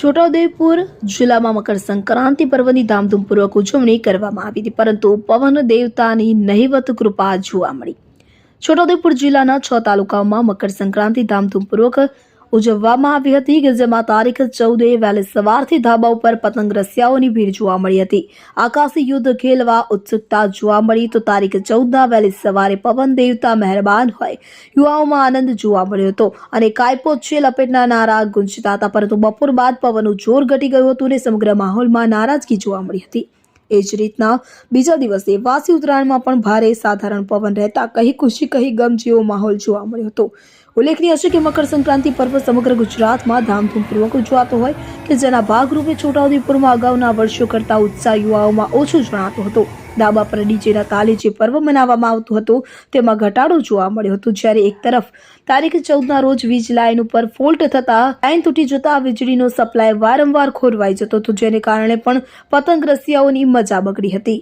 છોટાઉદેપુર જિલ્લામાં મકર સંક્રાંતિ પર્વની ધામધૂમપૂર્વક ઉજવણી કરવામાં આવી હતી, પરંતુ પવન દેવતાની નહિવત કૃપા જોવા મળી. છોટાઉદેપુર જિલ્લાના છ તાલુકાઓમાં મકર સંક્રાંતિ ધામધૂમપૂર્વક ઉજવવામાં આવી હતી કે જેમાં તારીખ ચૌદે વહેલી સવારથી ધાબા ઉપર પતંગ રસિયાઓની ભીડ જોવા મળી હતી. આકાશી યુદ્ધ ખેલવા ઉત્સુકતા જોવા મળી તો તારીખ ચૌદના વહેલી સવારે પવન દેવતા મહેરબાન હોય યુવાઓમાં આનંદ જોવા મળ્યો હતો અને કાયપો છે લપેટના નારા ગુંજતા હતા, પરંતુ બપોર બાદ પવનનું જોર ઘટી ગયું હતું અને સમગ્ર માહોલમાં નારાજગી જોવા મળી હતી. એ જ રીતના બીજા દિવસે વાસી ઉત્તરાયણમાં પણ ભારે સાધારણ પવન રહેતા કહી ખુશી કહી ગમ જેવો માહોલ જોવા મળ્યો હતો. ઉલ્લેખનીય છે કે મકર સંક્રાંતિ પર્વ સમગ્ર ગુજરાતમાં ધામધૂમપૂર્વક ઉજવાતો હોય કે જેના ભાગરૂપે છોટાઉદેપુરમાં અગાઉના વર્ષો કરતા ઉત્સાહ યુવાઓમાં ઓછો જણાતો હતો. ડાબા પર ડીજેના તાલે જે પર્વ મનાવવામાં આવતું હતું. તેમાં ઘટાડો જોવા મળ્યો હતો. જ્યારે એક તરફ તારીખ ચૌદના રોજ વીજ લાઇન ઉપર ફોલ્ટ થતા લાઇન તૂટી જતા વીજળીનો સપ્લાય વારંવાર ખોરવાઈ જતો હતો, જેને કારણે પણ પતંગ રસિયાઓની મજા બગડી હતી.